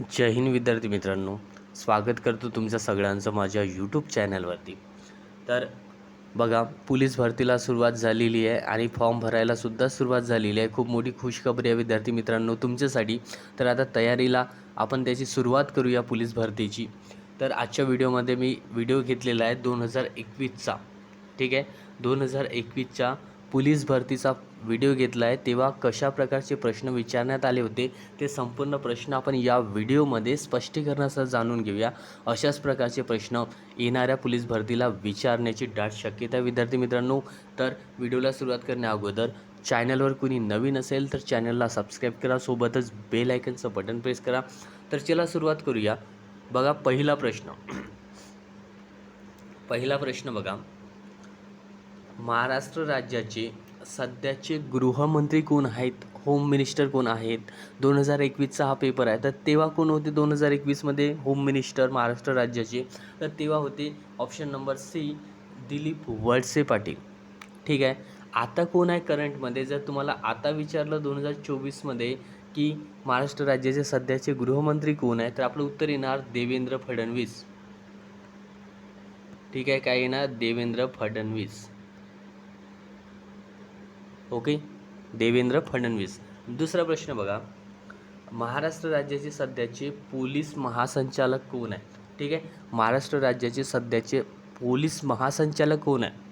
जय हिंद विद्यार्थी मित्रांनो. स्वागत करतो तुमचं सगळ्यांचं माझ्या यूट्यूब चॅनलवरती तर बघा पोलीस भरतीला सुरुवात झालेली आहे आणि फॉर्म भरायला सुद्धा सुरुवात झालेली आहे. खूप मोठी खुशखबरी आहे विद्यार्थी मित्रांनो तुमच्यासाठी. तर आता तयारीला आपण त्याची सुरुवात करूया पोलीस भरतीची. तर आजच्या व्हिडिओमध्ये मी व्हिडिओ घेतलेला आहे दोन हजार एकवीसचा. ठीक आहे? दोन हजार एकवीसच्या पोलीस भरतीचा व्हिडिओ घेतला आहे तेव्हा कशा प्रकारचे प्रश्न विचारण्यात आले होते ते संपूर्ण प्रश्न आपण या व्हिडिओमध्ये स्पष्टीकरणासह जाणून घेऊया. अशाच प्रकारचे प्रश्न येणाऱ्या पोलीस भरतीला विचारण्याची दाट शक्यता आहे. विद्यार्थी मित्रांनो तर व्हिडिओला सुरुवात करण्या अगोदर चॅनलवर कुणी नवीन असेल तर चॅनलला सबस्क्राईब करा सोबतच बेल आयकनचं बटन प्रेस करा. तर चला सुरुवात करूया. बघा पहिला प्रश्न. पहिला प्रश्न बघा. महाराष्ट्र राज्याचे सध्याचे गृहमंत्री कोण आहेत? होम मिनिस्टर कोण आहेत? दोन हजार एकवीसचा हा पेपर आहे. तर तेव्हा कोण होते दोन हजार एकवीसमध्ये होम मिनिस्टर महाराष्ट्र राज्याचे? तर तेव्हा होते option number C Dilip Walse Patil. ठीक आहे? आता कोण आहे करंटमध्ये जर तुम्हाला आता विचारलं दोन हजार चोवीसमध्ये की महाराष्ट्र राज्याचे सध्याचे गृहमंत्री कोण आहे तर आपलं उत्तर येणार देवेंद्र फडणवीस. ठीक आहे? काय येणार? देवेंद्र फडणवीस. ओके? देवेंद्र फडणवीस. दुसरा प्रश्न बघा. महाराष्ट्र राज्याचे सध्याचे पोलीस महासंचालक कोण आहे ठीक आहे? महाराष्ट्र राज्याचे सध्याचे पोलीस महासंचालक कोण आहे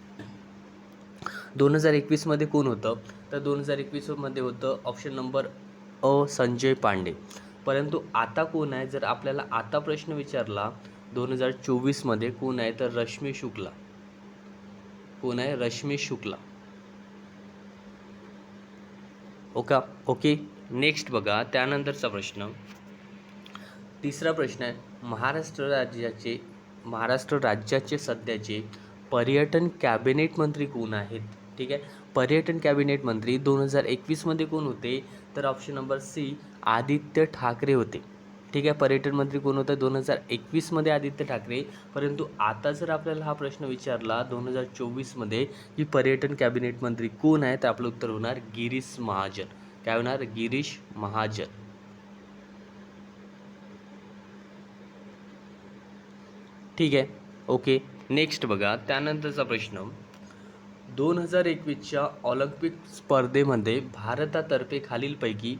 दोन हजार एकवीसमध्ये कोण होतं? तर दोन हजार एकवीसमध्ये होतं ऑप्शन नंबर अ संजय पांडे. परंतु आता कोण आहे? जर आपल्याला आता प्रश्न विचारला दोन हजार चोवीसमध्ये कोण आहे? तर रश्मी शुक्ला. कोण आहे? रश्मी शुक्ला. ओका ओके. नेक्स्ट बघा त्यानंतरचा प्रश्न. तिसरा प्रश्न आहे महाराष्ट्र राज्याचे महाराष्ट्र राज्याचे सध्याचे पर्यटन कॅबिनेट मंत्री कोण आहेत? ठीक आहे? पर्यटन कॅबिनेट मंत्री दोन हजार एकवीसमध्ये कोण होते? तर option number C Aaditya Thackeray होते. ठीक आहे पर्यटन मंत्री कोण होतं? दोन हजार एकवीसमध्ये आदित्य ठाकरे. परंतु आता जर आपल्याला हा प्रश्न विचारला दोन हजार चोवीसमध्ये की पर्यटन कॅबिनेट मंत्री कोण आहे तर आपलं उत्तर होणार गिरीश महाजन. काय होणार? गिरीश महाजन. ठीक आहे ओके. नेक्स्ट बघा त्यानंतरचा प्रश्न. दोन हजार एकवीसच्या ऑलिम्पिक स्पर्धेमध्ये भारतातर्फे खालीलपैकी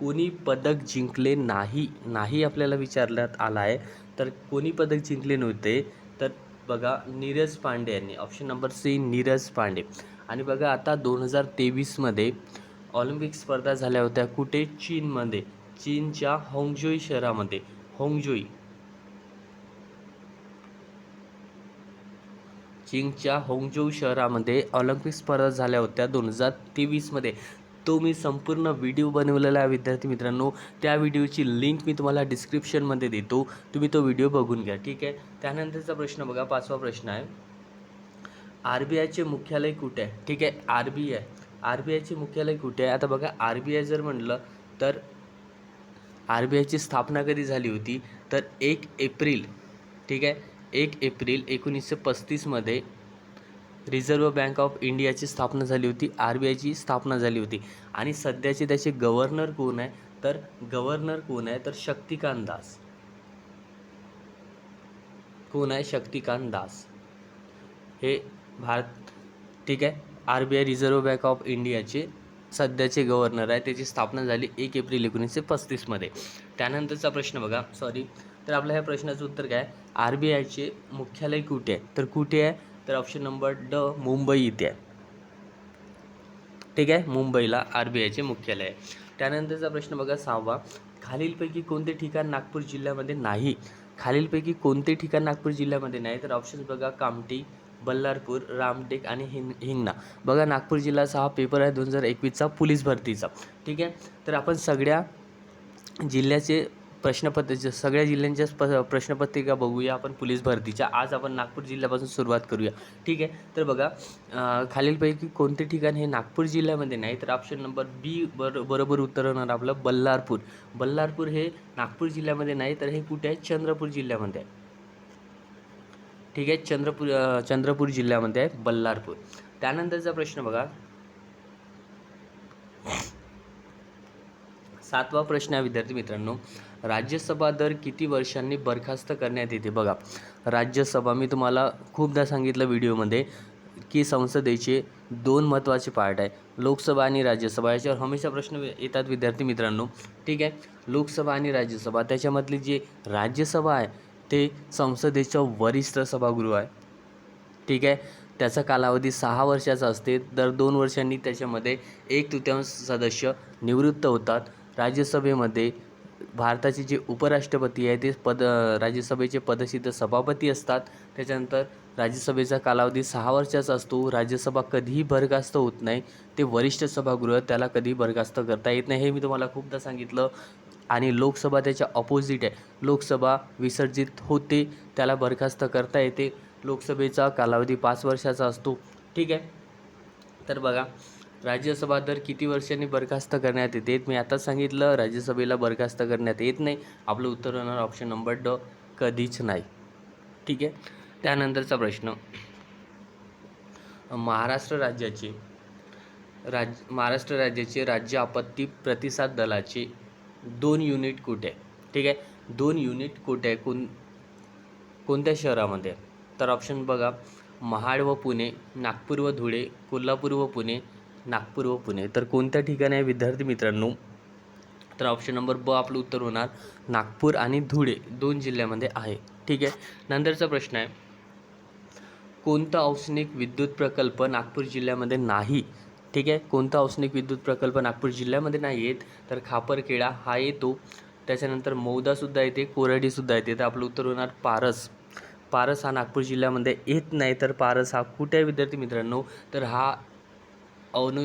कोणी पदक जिंकले नाही नाही आपल्याला विचारण्यात आला आहे. तर कोणी पदक जिंकले नव्हते. तर बघा नीरज पांडे यांनी option number C Neeraj Pande. आणि बघा आता दोन हजार तेवीसमध्ये ऑलिम्पिक स्पर्धा झाल्या होत्या. कुठे? चीनमध्ये. चीनच्या होंगजोई शहरामध्ये. होंगजोई. चीनच्या होंगजोऊ शहरामध्ये ऑलिम्पिक स्पर्धा झाल्या होत्या दोन हजार तेवीसमध्ये. तो मी संपूर्ण व्हिडिओ बनवलेला आहे विद्यार्थी मित्रांनो. त्या व्हिडिओची लिंक मी तुम्हाला डिस्क्रिप्शनमध्ये देतो. तुम्ही तो व्हिडिओ बघून घ्या ठीक आहे? त्यानंतरचा प्रश्न बघा पाचवा प्रश्न आहे. आर बी आयचे मुख्यालय कुठे आहे? ठीक आहे R B I R B आयचे मुख्यालय कुठे आहे? आता बघा आर बी आय जर म्हटलं तर आर बी आयची स्थापना कधी झाली होती? तर एक एप्रिल ठीक आहे? एक एप्रिल एकोणीसशे पस्तीसमध्ये रिझर्व्ह बँक ऑफ इंडियाची स्थापना झाली होती आर बी आयची स्थापना झाली होती. आणि सध्याचे त्याचे गव्हर्नर कोण आहे? तर गव्हर्नर कोण आहे? तर शक्तिकांत दास. कोण आहे? शक्तिकांत दास. हे भारत ठीक आहे? R B I reserve bank of इंडियाचे सध्याचे गव्हर्नर आहे. त्याची स्थापना झाली एक एप्रिल एकोणीसशे पस्तीसमध्ये त्यानंतरचा प्रश्न बघा. सॉरी तर आपल्या ह्या प्रश्नाचं उत्तर काय आर बी आयचे मुख्यालय कुठे आहे? तर कुठे आहे? तर ऑप्शन नंबर ड मुंबई इथे आहे. ठीक आहे? मुंबईला आर बी आयचे मुख्यालय आहे. त्यानंतरचा प्रश्न बघा सहावा. खालीलपैकी कोणते ठिकाण नागपूर जिल्ह्यामध्ये नाही? खालीलपैकी कोणते ठिकाण नागपूर जिल्ह्यामध्ये नाही? तर ऑप्शन्स बघा कामटी बल्लारपूर रामटेक आणि हिंग हिंगणा. बघा नागपूर जिल्ह्याचा हा पेपर आहे दोन हजार एकवीसचा पोलीस भरतीचा. ठीक आहे? तर आपण सगळ्या जिल्ह्याचे प्रश्नपत्रिका सगळ्या जिल्ह्यांच्या प प्रश्नपत्रिका बघूया आपण पोलीस भरतीच्या. आज आपण नागपूर जिल्ह्यापासून सुरुवात करूया. ठीक आहे? तर बघा खालीलपैकी कोणते ठिकाण हे नागपूर जिल्ह्यामध्ये नाही? तर ऑप्शन नंबर बी बर बरोबर उत्तर होणार आपलं बल्लारपूर. बल्लारपूर हे नागपूर जिल्ह्यामध्ये नाही तर हे कुठे आहे? चंद्रपूर जिल्ह्यामध्ये आहे. ठीक आहे? चंद्रपूर चंद्रपूर जिल्ह्यामध्ये आहे बल्लारपूर. त्यानंतरचा प्रश्न बघा. सातवा प्रश्न आहे विद्यार्थी मित्रांनो. राज्यसभा दर किती वर्षांनी बरखास्त करण्यात येते? बघा राज्यसभा मी तुम्हाला खूपदा सांगितलं व्हिडिओमध्ये की संसदेचे दोन महत्त्वाचे पार्ट आहे. लोकसभा आणि राज्यसभा याच्यावर हमेशा प्रश्न येतात विद्यार्थी मित्रांनो. ठीक आहे? लोकसभा आणि राज्यसभा त्याच्यामधली जे राज्यसभा आहे ते संसदेचं वरिष्ठ सभागृह आहे. ठीक आहे? त्याचा कालावधी सहा वर्षाचा असते. दर दोन वर्षांनी त्याच्यामध्ये एक तृतीयांश सदस्य निवृत्त होतात. राज्यसभेमध्ये भारताचे जे उपराष्ट्रपती आहे ते पद राज्यसभेचे पदसिद्ध सभापती असतात. त्याच्यानंतर राज्यसभेचा कालावधी सहा वर्षाचा असतो. राज्यसभा कधीही बरखास्त होत नाही. ते वरिष्ठ सभागृह त्याला कधीही बरखास्त करता येत नाही. हे मी तुम्हाला खूपदा सांगितलं. आणि लोकसभा त्याच्या ऑपोजिट आहे. लोकसभा विसर्जित होते त्याला बरखास्त करता येते. लोकसभेचा कालावधी पाच वर्षाचा असतो. ठीक आहे? तर बघा राज्यसभा दर किती वर्षांनी बरखास्त करण्यात येते? मी आताच सांगितलं राज्यसभेला बरखास्त करण्यात येत नाही. आपलं उत्तर होणार ऑप्शन नंबर ड कधीच नाही. ठीक आहे? त्यानंतरचा प्रश्न. महाराष्ट्र राज्याचे राज महाराष्ट्र राज्याचे राज्य आपत्ती प्रतिसाद दलाचे दोन युनिट कुठे आहे ठीक आहे? दोन युनिट कुठे आहे कोण कोणत्या शहरामध्ये? तर ऑप्शन बघा. महाड व पुणे नागपूर व धुळे कोल्हापूर व पुणे नागपूर व पुणे. तर कोणत्या ठिकाणी आहे विद्यार्थी मित्रांनो? तर ऑप्शन नंबर ब आपलं उत्तर होणार नागपूर आणि धुळे दोन जिल्ह्यामध्ये आहे. ठीक आहे? नंतरचा प्रश्न आहे. कोणता औष्णिक विद्युत प्रकल्प नागपूर जिल्ह्यामध्ये नाही? ठीक आहे? कोणता औष्णिक विद्युत प्रकल्प नागपूर जिल्ह्यामध्ये नाही येत? तर खापरखेडा हा येतो. त्याच्यानंतर मौदासुद्धा येते कोरडीसुद्धा येते. तर आपलं उत्तर होणार पारस. पारस हा नागपूर जिल्ह्यामध्ये येत नाही तर पारस हा कुठे आहे विद्यार्थी मित्रांनो? तर हा अनु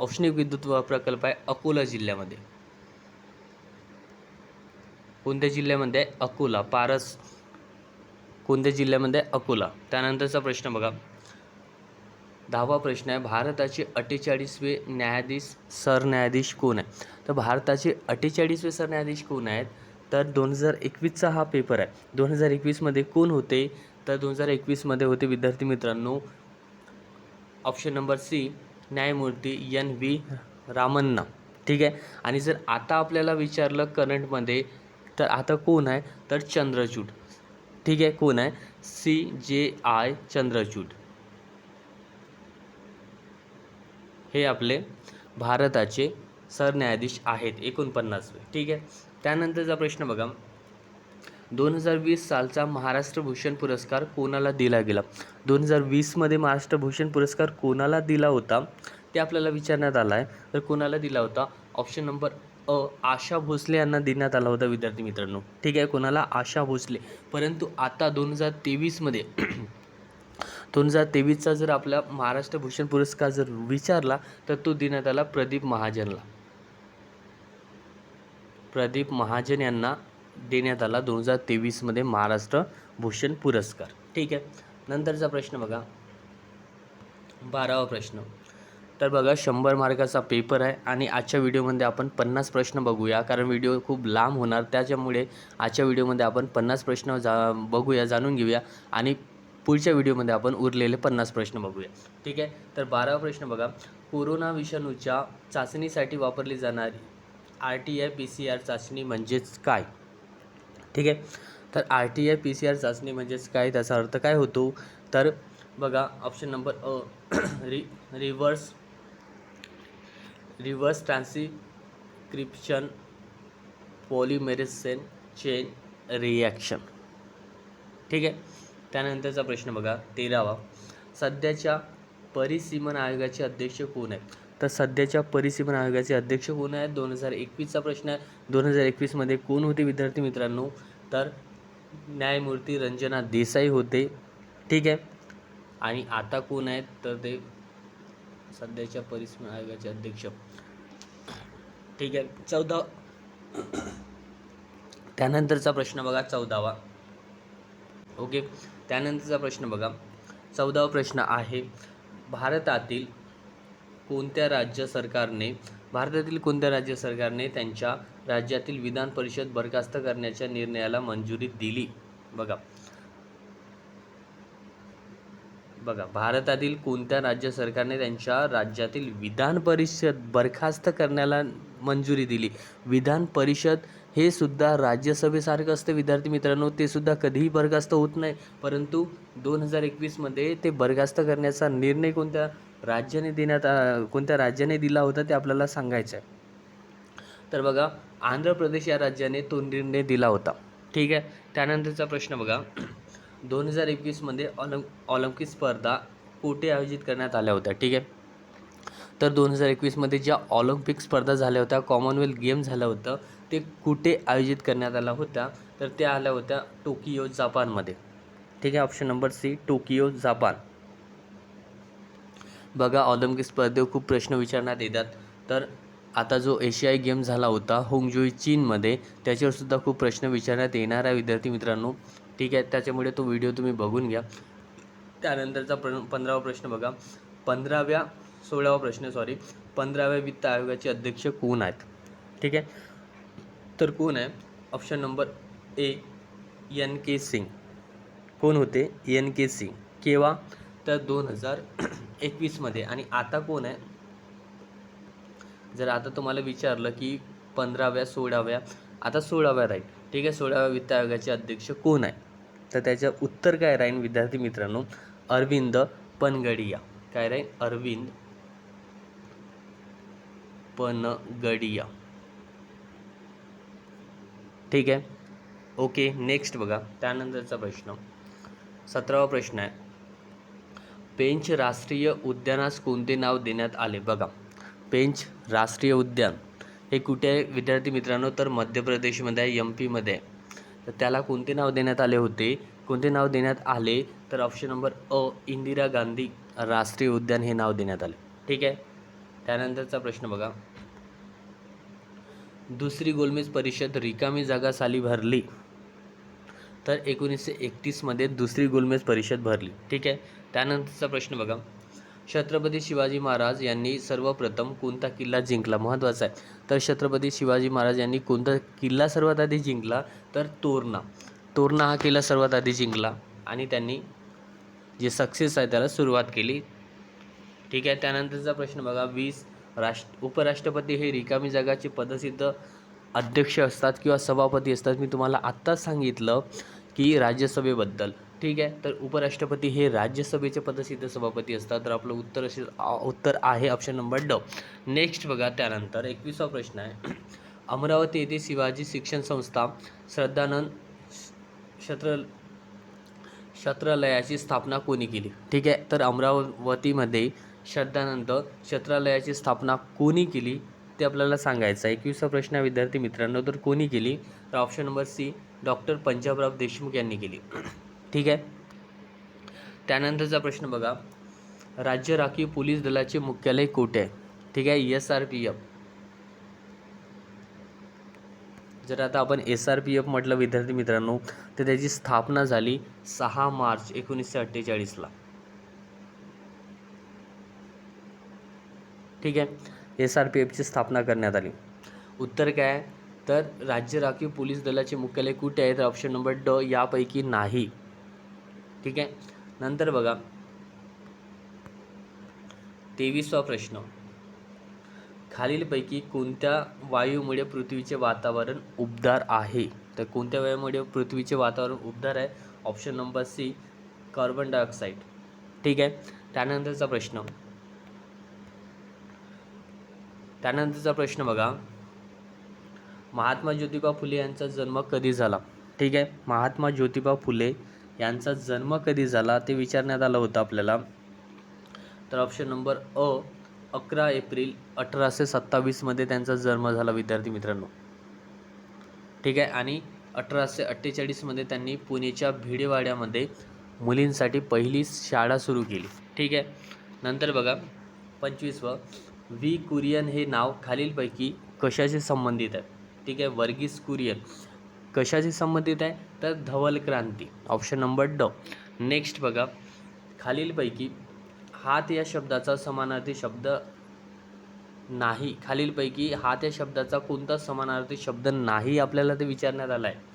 औष्णिक विद्युत प्रकल्प आहे अकोला जिल्ह्यामध्ये. कोणत्या जिल्ह्यामध्ये? आहे अकोला. पारस कोणत्या जिल्ह्यामध्ये? आहे? अकोला. त्यानंतरचा प्रश्न बघा. दहावा प्रश्न आहे भारताचे अठ्ठेचाळीसवे न्यायाधीश सरन्यायाधीश कोण आहे तर भारताचे अठ्ठेचाळीसवे सरन्यायाधीश कोण आहेत? तर दोन हजार एकवीसचा हा पेपर आहे. दोन हजार एकवीसमध्ये कोण होते? तर दोन हजार एकवीसमध्ये होते विद्यार्थी मित्रांनो ऑप्शन नंबर सी न्यायमूर्ती यन व्ही रामन्ना. ठीक आहे? आणि जर आता आपल्याला विचारलं करंटमध्ये तर आता कोण आहे? तर चंद्रचूड. ठीक आहे? कोण आहे? सी जे आय चंद्रचूड. हे आपले भारताचे सरन्यायाधीश आहेत एकोणपन्नासवे. ठीक आहे? त्यानंतरचा प्रश्न बघा. दोन हजार वीस सालचा महाराष्ट्र भूषण पुरस्कार कोणाला दिला गेला? दोन हजार वीसमध्ये महाराष्ट्र भूषण पुरस्कार कोणाला दिला होता? ते आपल्याला विचारण्यात आला आहे तर कोणाला दिला होता? ऑप्शन नंबर अ आशा भोसले यांना देण्यात आला होता विद्यार्थी मित्रांनो. ठीक आहे कोणाला? आशा भोसले. परंतु आता दोन हजार तेवीसमध्ये दोन हजार तेवीसचा जर आपला महाराष्ट्र भूषण पुरस्कार जर विचारला तर तो देण्यात आला प्रदीप महाजनला. प्रदीप महाजन यांना देण्यात आला दोन हजार तेवीसमध्ये महाराष्ट्र भूषण पुरस्कार. ठीक आहे? नंतरचा प्रश्न बघा. बारावा प्रश्न. तर बघा शंभर मार्काचा पेपर आहे आणि आजच्या व्हिडिओमध्ये आपण पन्नास प्रश्न बघूया. कारण व्हिडिओ खूप लांब होणार त्याच्यामुळे आजच्या व्हिडिओमध्ये आपण पन्नास प्रश्न जा बघूया जाणून घेऊया आणि पुढच्या व्हिडिओमध्ये आपण उरलेले पन्नास प्रश्न बघूया. ठीक आहे? तर बारावा प्रश्न बघा. कोरोना विषाणूच्या चाचणीसाठी वापरली जाणारी R T I P C R चाचणी म्हणजेच काय? ठीक आहे? तर R T I P C R चाचणी म्हणजेच काय? त्याचा अर्थ काय होतो? तर बघा ऑप्शन नंबर अ रि reverse reverse transcription polymerase chain reaction ठीक आहे? त्यानंतरचा प्रश्न बघा तेरावा. सध्याच्या परिसीमन आयोगाचे अध्यक्ष कोण आहेत? तर सध्याच्या परिसीमन आयोगाचे अध्यक्ष कोण आहेत? दोन हजार एकवीसचा प्रश्न आहे. दोन हजार एकवीसमध्ये कोण होते विद्यार्थी मित्रांनो? तर न्यायमूर्ती रंजना देसाई होते. ठीक आहे? आणि आता कोण आहेत? तर ते सध्याच्या परिसीमन आयोगाचे अध्यक्ष. ठीक आहे? चौदा त्यानंतरचा प्रश्न बघा चौदावा. ओके? त्यानंतरचा प्रश्न बघा. चौदावा प्रश्न आहे भारतातील कोणत्या राज्य सरकारने भारतातील कोणत्या राज्य सरकारने त्यांच्या राज्यातील विधान परिषद बरखास्त करण्याच्या निर्णयाला मंजुरी दिली? बघा. बघा भारतातील कोणत्या राज्य सरकारने त्यांच्या राज्यातील विधान परिषद बरखास्त करण्याला मंजुरी दिली? विधान परिषद हे सुद्धा राज्यसभेसारखं असते विद्यार्थी मित्रांनो. ते सुद्धा कधीही बरखास्त होत नाही. परंतु दोन हजार एकवीसमध्ये ते बरखास्त करण्याचा निर्णय कोणत्या राज्याने देण्यात आ- कोणत्या राज्याने दिला होता ते आपल्याला सांगायचं आहे तर बघा आंध्र प्रदेश या राज्याने तो निर्णय दिला होता. ठीक आहे? त्यानंतरचा प्रश्न बघा. दोन हजार एकवीसमध्ये ऑलिम ऑलिम्पिक स्पर्धा कुठे आयोजित करण्यात आल्या होत्या? ठीक आहे? तर दोन हजार एकवीसमध्ये ज्या ऑलिम्पिक स्पर्धा झाल्या होत्या कॉमनवेल्थ गेम झालं होतं ते कुठे आयोजित करण्यात आल्या होत्या? तर त्या आल्या होत्या टोकियो जापानमध्ये. ठीक आहे? Option number C Tokyo Japan. बघा ऑलिम्पिक स्पर्धेवर खूप प्रश्न विचारण्यात येतात. तर आता जो एशियाई गेम झाला होता होंगजोई चीनमध्ये त्याच्यावर सुद्धा खूप प्रश्न विचारण्यात येणार आहे विद्यार्थी मित्रांनो. ठीक आहे त्याच्यामुळे तो व्हिडिओ तुम्ही बघून घ्या. त्यानंतरचा प्र पंधरावा प्रश्न बघा. पंधराव्या सोळावा प्रश्न सॉरी पंधराव्या वित्त आयोगाचे अध्यक्ष कोण आहेत? ठीक आहे? तर कोण आहे? Option number A N K Singh. कोण होते? N K Singh. केव्हा तर दोन हजार एकवीसमध्ये. आणि आता कोण आहे? जर आता तुम्हाला विचारलं की पंधराव्या सोळाव्या आता सोळाव्या राहील ठीक आहे सोळाव्या वित्त आयोगाचे अध्यक्ष कोण आहे? तर त्याचं उत्तर काय राहील विद्यार्थी मित्रांनो? अरविंद पनगडिया. काय राहील अरविंद पनगडिया. ठीक आहे? ओके नेक्स्ट बघा. त्यानंतरचा प्रश्न. सतरावा प्रश्न आहे. पेंच राष्ट्रीय उद्यानास कोणते नाव देण्यात आले? बघा. पेंच राष्ट्रीय उद्यान. हे कुठे आहे? विद्यार्थी मित्रांनो तर मध्य प्रदेशमध्ये आहे एम पीमध्ये आहे. तर त्याला कोणते नाव देण्यात आले होते? कोणते नाव देण्यात आले? तर ऑप्शन नंबर अ इंदिरा गांधी राष्ट्रीय उद्यान हे नाव देण्यात आले. ठीक आहे? त्यानंतरचा प्रश्न बघा. दुसरी गोलमेज परिषद रिकामी जागा साली भरली. तर एकोणीसशे एकतीसमध्ये दुसरी गोलमेज परिषद भरली. ठीक आहे? त्यानंतरचा प्रश्न बघा. छत्रपती शिवाजी महाराज यांनी सर्वप्रथम कोणता किल्ला जिंकला? महत्त्वाचा आहे. तर छत्रपती शिवाजी महाराज यांनी कोणता किल्ला सर्वात आधी जिंकला? तर तोरणा. तोरणा हा किल्ला सर्वात आधी जिंकला आणि त्यांनी जे सक्सेस आहे त्याला सुरुवात केली. ठीक आहे? त्यानंतरचा प्रश्न बघा. वीस राष्ट्र उपराष्ट्रपती हे रिकामी जगाचे पदसिद्ध अध्यक्ष असतात किंवा सभापती असतात. मी तुम्हाला आत्ताच सांगितलं की राज्यसभेबद्दल. ठीक आहे? तर उपराष्ट्रपती हे राज्यसभेचे पदसिद्ध सभापती असतात. तर आपलं उत्तर असे उत्तर आहे ऑप्शन नंबर ड नेक्स्ट बघा त्यानंतर एकविसावा प्रश्न आहे. अमरावती येथे शिवाजी शिक्षण संस्था श्रद्धानंद शत्र शत्रालयाची स्थापना कोणी केली? ठीक आहे? तर अमरावतीमध्ये श्रद्धानंद शत्रालयाची स्थापना कोणी केली? ते आपल्याला सांगायचं आहे. एकविसा प्रश्न विद्यार्थी मित्रांनो तर कोणी केली तर option number C doctor Panjabrao Deshmukh यांनी केली. ठीक आहे? त्यानंतरचा प्रश्न बघा. राज्य राखीव पोलीस दलाचे मुख्यालय कोठे आहे? ठीक आहे? एस आर पी एफ जर आता आपण एस आर पी एफ म्हटलं विद्यार्थी मित्रांनो तर त्याची स्थापना झाली सहा मार्च एकोणीसशे अठ्ठेचाळीसला. ठीक आहे? एस आर पी एफची स्थापना करण्यात आली. उत्तर काय? आहे तर राज्य राखीव पोलीस दलाचे मुख्यालय कुठे आहे? तर ऑप्शन नंबर ड यापैकी नाही. ठीक आहे? नंतर बघा. तेवीसवा प्रश्न. खालीलपैकी कोणत्या वायूमुळे पृथ्वीचे वातावरण उबदार आहे? तर कोणत्या वायूमुळे पृथ्वीचे वातावरण उबदार आहे? Option number C carbon dioxide ठीक आहे? त्यानंतरचा प्रश्न. त्यानंतरचा प्रश्न बघा. महात्मा ज्योतिबा फुले यांचा जन्म कधी झाला? ठीक आहे. महात्मा ज्योतिबा फुले यांचा जन्म कधी झाला ते विचारण्यात आलं होतं आपल्याला. तर ऑप्शन नंबर अ अकरा एप्रिल अठराशे सत्तावीसमध्ये त्यांचा जन्म झाला विद्यार्थी मित्रांनो. ठीक आहे. आणि अठराशे अठ्ठेचाळीसमध्ये त्यांनी पुणेच्या भिडेवाड्यामध्ये मुलींसाठी पहिली शाळा सुरू केली. ठीक आहे. नंतर बघा पंचवीसवं. व्ही कुरियन हे नाव खालीलपैकी कशाशी संबंधित आहे? ठीक आहे वर्गीस कुरियन. कशाशी संबंधित आहे? तर धवल क्रांती ऑप्शन नंबर ड नेक्स्ट बघा खालीलपैकी हात या शब्दाचा समानार्थी शब्द नाही. खालीलपैकी हात या शब्दाचा कोणता समानार्थी शब्द नाही आपल्याला ते विचारण्यात आला आहे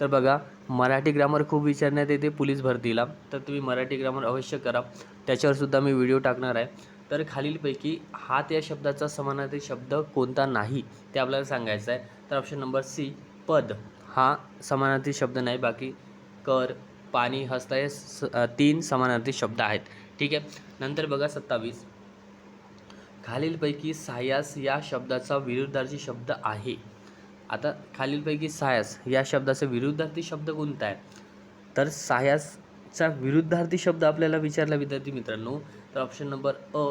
तर बघा मराठी ग्रामर खूप विचारण्यात येते पोलीस भरतीला. तर तुम्ही मराठी ग्रामर अवश्य करा. त्याच्यावरसुद्धा मी व्हिडिओ टाकणार आहे. तर खालीलपैकी हात या शब्दाचा समानार्थी शब्द कोणता नाही ते आपल्याला सांगायचं आहे. तर ऑप्शन नंबर सी पद. हा समानार्थी शब्द नाही बाकी कर पाणी हस्त हे स तीन समानार्थी शब्द आहेत. ठीक आहे? नंतर बघा सत्तावीस. खालीलपैकी सायास या शब्दाचा विरुद्धार्थी शब्द आहे. आता खालीलपैकी सायास या शब्दाचा विरुद्धार्थी शब्द कोणता आहे? तर सायासचा विरुद्धार्थी शब्द आपल्याला विचारला विद्यार्थी मित्रांनो तर ऑप्शन नंबर अ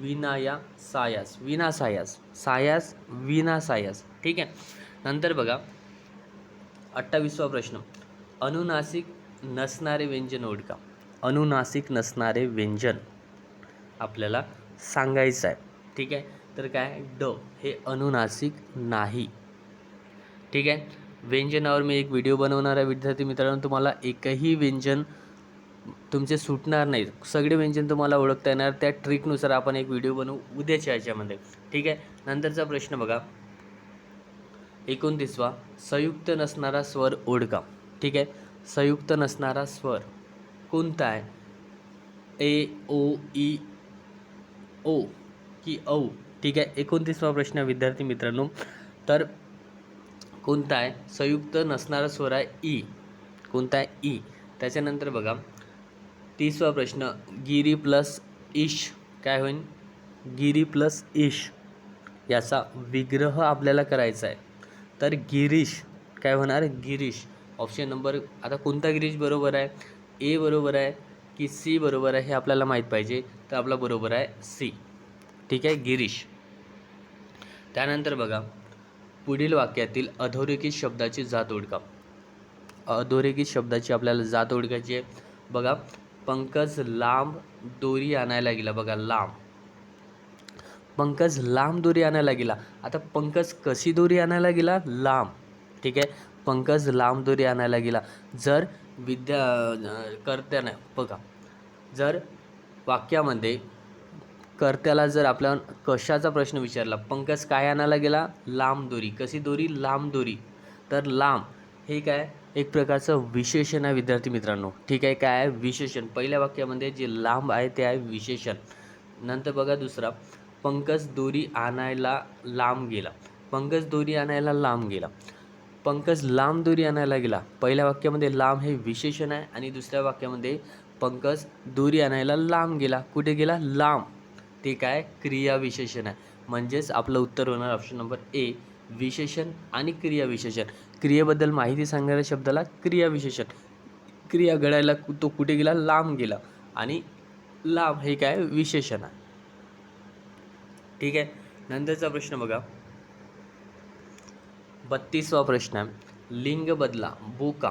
विनाया सायास विना सायास सायास विना सायास ठीक आहे? नंतर बघा. अठ्ठावीसवा प्रश्न. अनुनासिक नसणारे व्यंजन ओळखा. अनुनासिक नसणारे व्यंजन आपल्याला सांगायचं आहे. ठीक आहे? तर काय? ड हे अनुनासिक नाही. ठीक आहे? व्यंजनावर मी एक व्हिडिओ बनवणार आहे. विद्यार्थी मित्रांनो तुम्हाला एकही व्यंजन तुमचे सुटणार नाहीत. सगळे व्यंजन तुम्हाला ओळखता येणार. त्या ट्रिकनुसार आपण एक व्हिडिओ बनवू उद्याच्या याच्यामध्ये ठीक आहे? नंतरचा प्रश्न बघा. एकोणतीसवा. संयुक्त नसणारा स्वर ओळखा ठीक आहे? संयुक्त नसणारा स्वर कोणता आहे? ए ओ ई ओ की औ? ठीक आहे? एकोणतीसवा प्रश्न विद्यार्थी मित्रांनो. तर कोणता आहे? संयुक्त नसणारा स्वर आहे ई. कोणता आहे? ई. त्याच्यानंतर बघा. तीसवा प्रश्न गिरी प्लस इश काय होईल गिरी प्लस इश याचा विग्रह आपल्याला करायचा आहे. तर गिरीश काय होणार? गिरीश. ऑप्शन नंबर आता कोणता गिरीश बरोबर आहे? ए बरोबर आहे की सी बरोबर आहे हे आपल्याला माहीत पाहिजे. तर आपला बरोबर आहे सी ठीक आहे? गिरीश. त्यानंतर बघा पुढील वाक्यातील अधोरेखित शब्दाची जात ओळखा. अधोरेखित शब्दाची आपल्याला जात ओळखायची आहे. बघा पंकज लांब दोरी आणायला गेला बघा लांब. पंकज लांब दोरी आणायला गेला. आता पंकज कशी दोरी आणायला गेला? लांब. ठीक आहे? पंकज लांब दोरी आणायला गेला. जर विद्या कर्त्याने बघा. जर वाक्यामध्ये कर्त्याला जर आपल्या कशाचा प्रश्न विचारला पंकज काय आणायला गेला? लांब दोरी. कशी दोरी? लांब दोरी. तर लांब हे काय? एक प्रकारचं विशेषण आहे विद्यार्थी मित्रांनो. ठीक आहे काय आहे? विशेषण. पहिल्या वाक्यामध्ये जे लांब आहे ते आहे विशेषण. नंतर बघा दुसरा. पंकज दोरी आणायला लांब गेला. पंकज दोरी आणायला लांब गेला. पंकज लांब दोरी आणायला गेला. पहिल्या वाक्यामध्ये लांब हे विशेषण आहे आणि दुसऱ्या वाक्यामध्ये पंकज दोरी आणायला लांब गेला. कुठे गेला? लांब. ते काय? क्रिया विशेषण आहे. म्हणजेच आपलं उत्तर होणार ऑप्शन नंबर ए विशेषण आणि क्रियाविशेषण. क्रियेबद्दल माहिती सांगणाऱ्या शब्दाला क्रिया विशेषण क्रिया घडायला तो कुठे गेला? लांब गेला. आणि लांब हे काय? विशेषण आहे. ठीक आहे? नंतरचा प्रश्न बघा. बत्तीसवा प्रश्न आहे. लिंग बदला. बोका.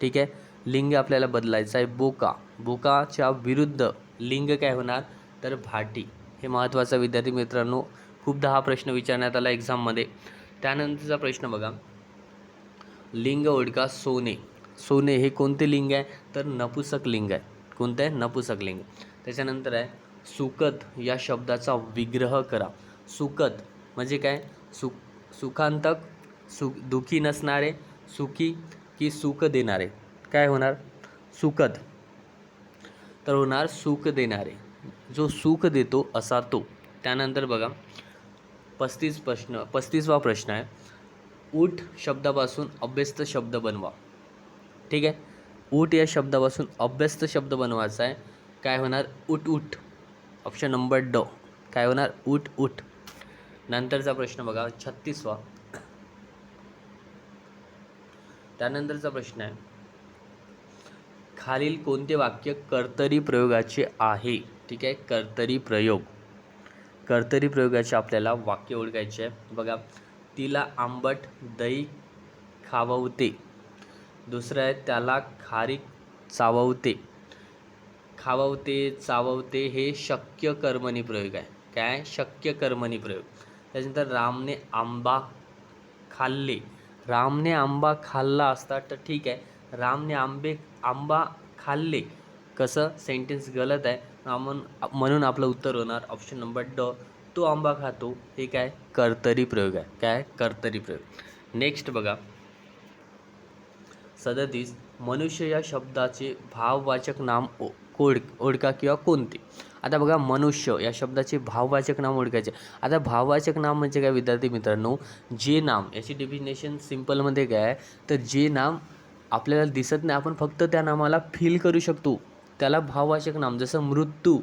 ठीक आहे? लिंग आपल्याला बदलायचं आहे. बोका. बोकाच्या विरुद्ध लिंग काय होणार? तर भाटी. हे महत्त्वाचं विद्यार्थी मित्रांनो खूपदा हा प्रश्न विचारण्यात आला एक्झाममध्ये. त्यानंतरचा प्रश्न बघा. लिंग ओळखा सोने. सोने हे कोणते लिंग आहे? तर नपुसक लिंग आहे. कोणतं आहे? नपुसक लिंग. त्याच्यानंतर आहे सुकत या शब्दाचा विग्रह करा. सुकत म्हणजे काय? सुख सुखांतक सुख दुखी नसणारे सुखी की सुख देणारे. काय होणार? सुखद. तर होणार सुख देणारे. जो सुख देतो असा तो. त्यानंतर बघा. पस्तीस प्रश्न पस्तीसवा प्रश्न आहे. ऊठ शब्दापासून अभ्यस्त शब्द बनवा. ठीक आहे? ऊट या शब्दापासून अभ्यस्त शब्द बनवायचा आहे. काय होणार? उठ उठ. ऑप्शन नंबर ड काय होणार? उठ उठ. नंतरचा प्रश्न बघा छत्तीसवा. त्यानंतरचा प्रश्न आहे. खालील कोणते वाक्य कर्तरी प्रयोगाचे आहे? ठीक आहे? कर्तरी प्रयोग. कर्तरी प्रयोगाचे आपल्याला वाक्य ओळखायचे आहे. बघा तिला आंबट दही खाववते. दुसरं आहे त्याला खारीक चाववते. खाववते चाववते हे शक्य कर्मणी प्रयोग आहे. काय? शक्य कर्मणी प्रयोग. त्याच्यानंतर रामने आंबा खाल्ले. रामने आंबा खाल्ला असता तर ठीक आहे. रामने आंबे आंबा खाल्ले. कसं? सेंटेन्स गलत आहे. म्हणून म्हणून आपलं उत्तर होणार ऑप्शन नंबर ड तो आंबा खातो. हे काय? कर्तरी प्रयोग आहे. काय? कर्तरी प्रयोग. नेक्स्ट बघा. सदतीस. मनुष्य या शब्दाचे भाववाचक नाम ओ- ओढ ओळखा किंवा कोणते? आता बघा मनुष्य या शब्दाचे भाववाचक नाम ओळखायचे. आता भाववाचक नाम म्हणजे काय विद्यार्थी मित्रांनो? जे नाम याची डेफिनेशन सिम्पलमध्ये काय आहे? तर जे नाम आपल्याला दिसत नाही आपण फक्त त्या नामाला फील करू शकतो. त्याला भाववाचक नाम जसं मृत्यू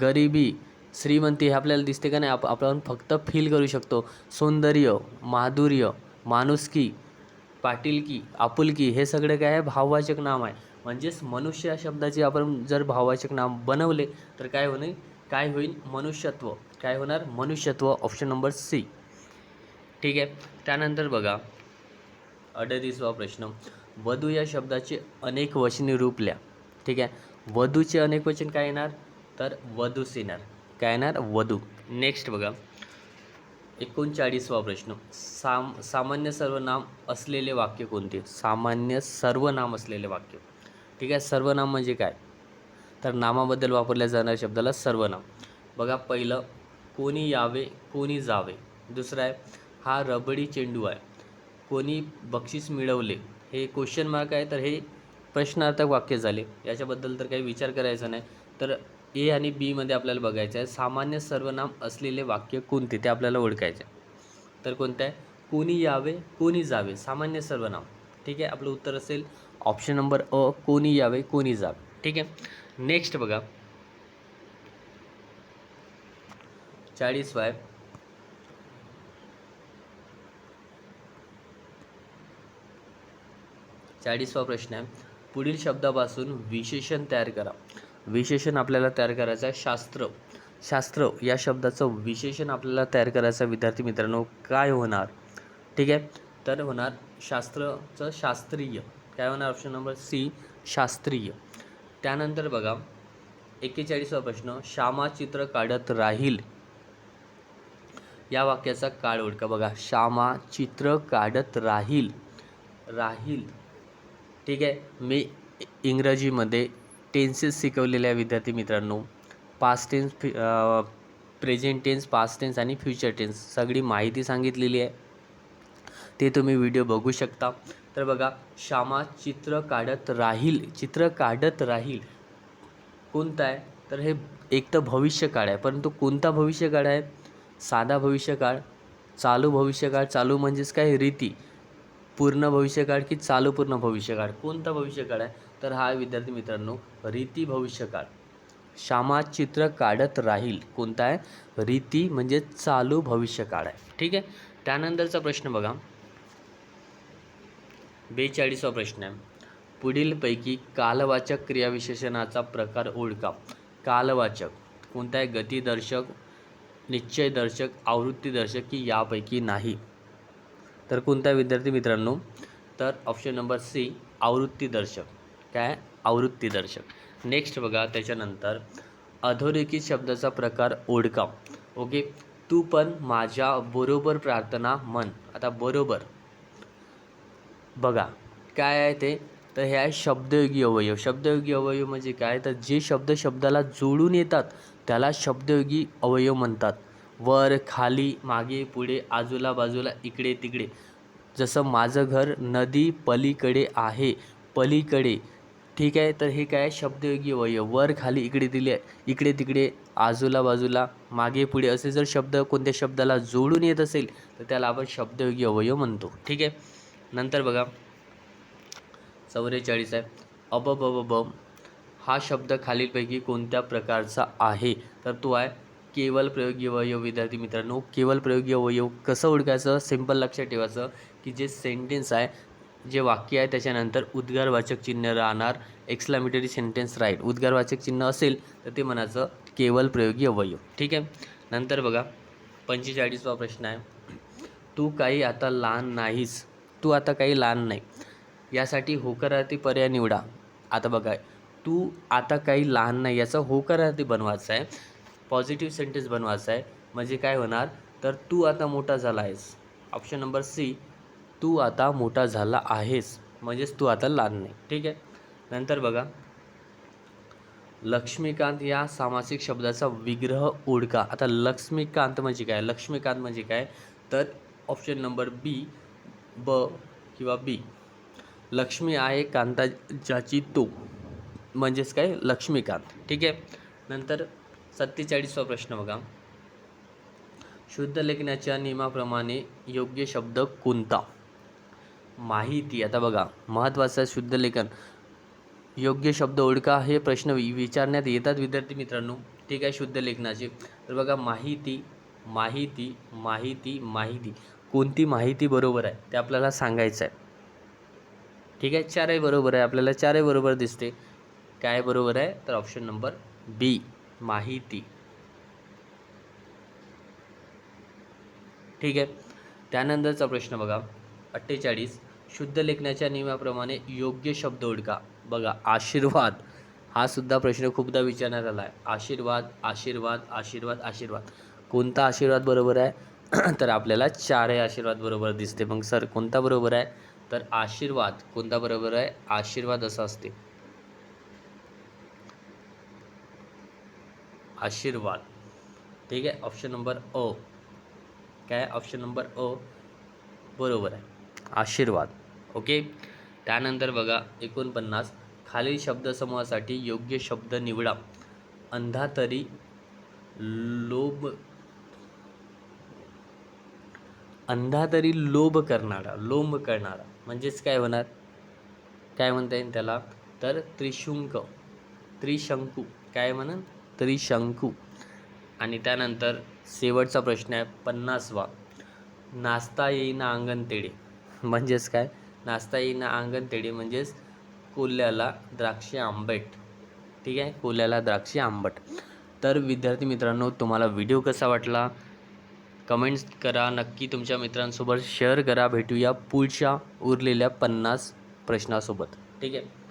गरिबी श्रीमंती हे आपल्याला दिसते का नाही? आप आपण फक्त फील करू शकतो. सौंदर्य माधुर्य माणुसकी पाटीलकी आपुलकी हे सगळे काय आहे? भाववाचक नाम आहे. म्हणजेच मनुष्य या शब्दाचे आपण जर भाववाचक नाम बनवले तर काय होईल? काय होईल? मनुष्यत्व. काय होणार? मनुष्यत्व. ऑप्शन नंबर सी ठीक आहे. त्यानंतर बघा. अडतीसवा प्रश्न. वधू या शब्दाचे अनेक वचनी रूप लिहा. ठीक आहे? वधूचे अनेक वचन काय येणार? तर वधूस येणार. काय येणार? वधू. नेक्स्ट बघा. एकोणचाळीसवा प्रश्न. साम सामान्य सर्वनाम असलेले वाक्य कोणते? सामान्य सर्वनाम असलेले वाक्य. ठीक आहे? सर्वनाम म्हणजे काय? तर नामाबद्दल वापरल्या जाणाऱ्या शब्दाला सर्वनाम. बघा पहिलं कोणी यावे कोणी जावे. दुसरं आहे हा रबडी चेंडू आहे. कोणी बक्षीस मिळवले हे क्वेश्चन मार्क आहे तर हे प्रश्नार्थक वाक्य झाले. याच्याबद्दल तर काही विचार करायचा नाही. तर ए आणि बीमध्ये आपल्याला बघायचं आहे सामान्य सर्वनाम असलेले वाक्य कोणते? ते आपल्याला ओळखायचे तर कोणतं आहे? कोणी यावे कोणी जावे सामान्य सर्वनाम. ठीक आहे? आपलं उत्तर असेल ऑप्शन नंबर अ कोणी यावे कोणी जावे. ठीक आहे? नेक्स्ट बघा. चाळीस वाय. चाळीसवा प्रश्न आहे. पुढील शब्दापासून विशेषण तयार करा. विशेषण आपल्याला तयार करायचं आहे शास्त्र. शास्त्र या शब्दाचं विशेषण आपल्याला तयार करायचं विद्यार्थी मित्रांनो काय होणार? ठीक आहे? तर होणार शास्त्रचं शास्त्रीय. काय होणार? ऑप्शन नंबर सी शास्त्रीय. त्यानंतर बघा एक्केचाळीसवा प्रश्न श्यामा चित्र काढत राहील. या वाक्याचा काळ ओळखा बघा. श्यामा चित्र काढत राहील. राहील. ठीक आहे. मी इंग्रजीमध्ये टेन्सेस शिकवलेल्या आहे विद्यार्थी मित्रांनो पास्ट टेन्स फि प्रेझेंट टेन्स पास्ट टेन्स आणि फ्युचर टेन्स सगळी माहिती सांगितलेली आहे. ते तुम्ही व्हिडिओ बघू शकता. तर बघा श्यामा चित्र काढत राहील चित्र काढत राहील. कोणता आहे? तर हे एक तर भविष्यकाळ आहे परंतु कोणता भविष्यकाळ आहे? साधा भविष्यकाळ चालू भविष्यकाळ चालू म्हणजेच काय? रीती. पूर्ण भविष्यकाळ की चालू पूर्ण भविष्यकाळ? कोणता भविष्यकाळ आहे? तर हा विद्यार्थी मित्रांनो रीती भविष्यकाळ. श्यामा चित्र काढत राहील. कोणता आहे? रीती म्हणजे चालू भविष्यकाळ आहे. ठीक आहे? त्यानंतरचा प्रश्न बघा. बेचाळीसवा प्रश्न आहे. पुढीलपैकी कालवाचक क्रियाविशेषणाचा प्रकार ओळखा कालवाचक. कोणता आहे? गतीदर्शक निश्चयदर्शक आवृत्तीदर्शक की यापैकी नाही. तर कोणता विद्यार्थी मित्रांनो? तर ऑप्शन नंबर सी आवृत्तीदर्शक काय? आवृत्तीदर्शक नेक्स्ट बघा त्याच्यानंतर अधोरेखित शब्दाचा प्रकार ओळखा ओके तू पण माझ्या बरोबर प्रार्थना मन आता बरोबर. बघा काय आहे ते? तर हे आहे शब्दयोगी अवयव. शब्दयोगी अवयव म्हणजे काय? तर जे शब्द शब्दाला जोडून येतात त्याला शब्दयोगी अवयव म्हणतात. वर खाली मागे पुढे आजूला बाजूला इकडे तिकडे. जसं माझं घर नदी पलीकडे आहे पलीकडे. ठीक आहे? तर हे काय? शब्दयोगी अवयव. वर खाली इकडे दिले इकडे तिकडे आजूला बाजूला मागे पुढे असे जर शब्द कोणत्या शब्दाला जोडून येत असेल तर त्याला आपण शब्दयोगी अवयव म्हणतो. ठीक आहे? नंतर बघा. चौवेचाळीस आहे. अब ब ब हा शब्द खालीलपैकी कोणत्या प्रकारचा आहे? तर तो आहे केवल प्रयोगी अवयव विद्यार्थी मित्रांनो केवल प्रयोगी अवयव कसं ओळखायचं? सिंपल लक्षात ठेवायचं की जे सेंटेन्स आहे जे वाक्य आहे त्याच्यानंतर उद्गारवाचक चिन्ह राहणार. एक्सलामिटरी सेंटेन्स राहील उद्गारवाचक चिन्ह असेल तर ते म्हणायचं केवल प्रयोगी अवयव ठीक आहे? नंतर बघा पंचेचाळीसवा प्रश्न आहे. तू काही आता लहान नाहीस. तू आता काही लहान नाही. यासाठी होकारार्थी पर्याय निवडा. आता बघा तू आता काही लहान नाही याचा होकारार्थी बनवायचा आहे. पॉझिटिव्ह सेंटेन्स बनवायचा आहे. म्हणजे काय होणार? तर तू आता मोठा झाला आहेस. ऑप्शन नंबर सी तू आता मोठा झाला आहेस. म्हणजेच तू आता लहान नाही. ठीक आहे? नंतर बघा. लक्ष्मीकांत या सामासिक शब्दाचा विग्रह ओळखा आता लक्ष्मीकांत म्हणजे काय? लक्ष्मीकांत म्हणजे काय? तर ऑप्शन नंबर बी ब किंवा बी लक्ष्मी आहे कांता ज्याची तो. म्हणजेच काय? लक्ष्मीकांत. ठीक आहे? नंतर सत्तेचाळीसवा प्रश्न बघा. शुद्ध लेखनाच्या नियमाप्रमाणे योग्य शब्द कोणता? माहिती. आता बघा महत्त्वाचं शुद्ध लेखन. योग्य शब्द ओळखा हे प्रश्न विचारण्यात येतात विद्यार्थी मित्रांनो. ठीक आहे शुद्ध लेखनाचे? तर बघा माहिती माहिती माहिती माहिती. कोणती माहिती बरोबर आहे? ते आपल्याला सांगायचं आहे ठीक आहे? चारही बरोबर आहे. आपल्याला चारही बरोबर दिसते. काय बरोबर आहे? तर ऑप्शन नंबर बी माहिती. ठीक आहे. त्यानंतरचा प्रश्न बघा. अठ्ठेचाळीस. शुद्ध लेखनाच्या नियमाप्रमाणे योग्य शब्द ओळखा. बघा आशीर्वाद. हा सुद्धा प्रश्न खूपदा विचारण्यात आला आहे आशीर्वाद आशीर्वाद आशीर्वाद आशीर्वाद. कोणता आशीर्वाद बरोबर आहे? तर आपल्याला चारही आशीर्वाद बरोबर दिसते. मग सर कोणता बरोबर आहे? तर आशीर्वाद. कोणता बरोबर आहे? आशीर्वाद असं असते. आशीर्वाद. ठीक आहे? ऑप्शन नंबर अ काय ऑप्शन नंबर अ बरोबर आहे. आशीर्वाद. ओके त्यानंतर बघा एकोणपन्नास. खालील शब्दसमूहासाठी योग्य शब्द निवडा. अंधा तरी लोभ अंधा तरी लोभ करणारा लोभ करणारा. म्हणजेच काय होणार? काय म्हणता येईल त्याला? तर त्रिशुंक त्रिशंकू. काय म्हणून? त्रिशंकू आणि त्यानंतर शेवटचा प्रश्न आहे पन्नासवा. नाचता येईना अंगण तेडे म्हणजेच काय? नाचता येईना अंगण तेडे म्हणजेच कोल्ह्याला द्राक्षे आंबट. ठीक आहे? कोल्ह्याला द्राक्षे आंबट. तर विद्यार्थी मित्रांनो तुम्हाला व्हिडिओ कसा वाटला? कमेंट्स करा. नक्की तुमच्या मित्रांसोबत शेअर करा. भेटूया पुढच्या उरलेल्या पन्नास प्रश्नासोबत. ठीक आहे?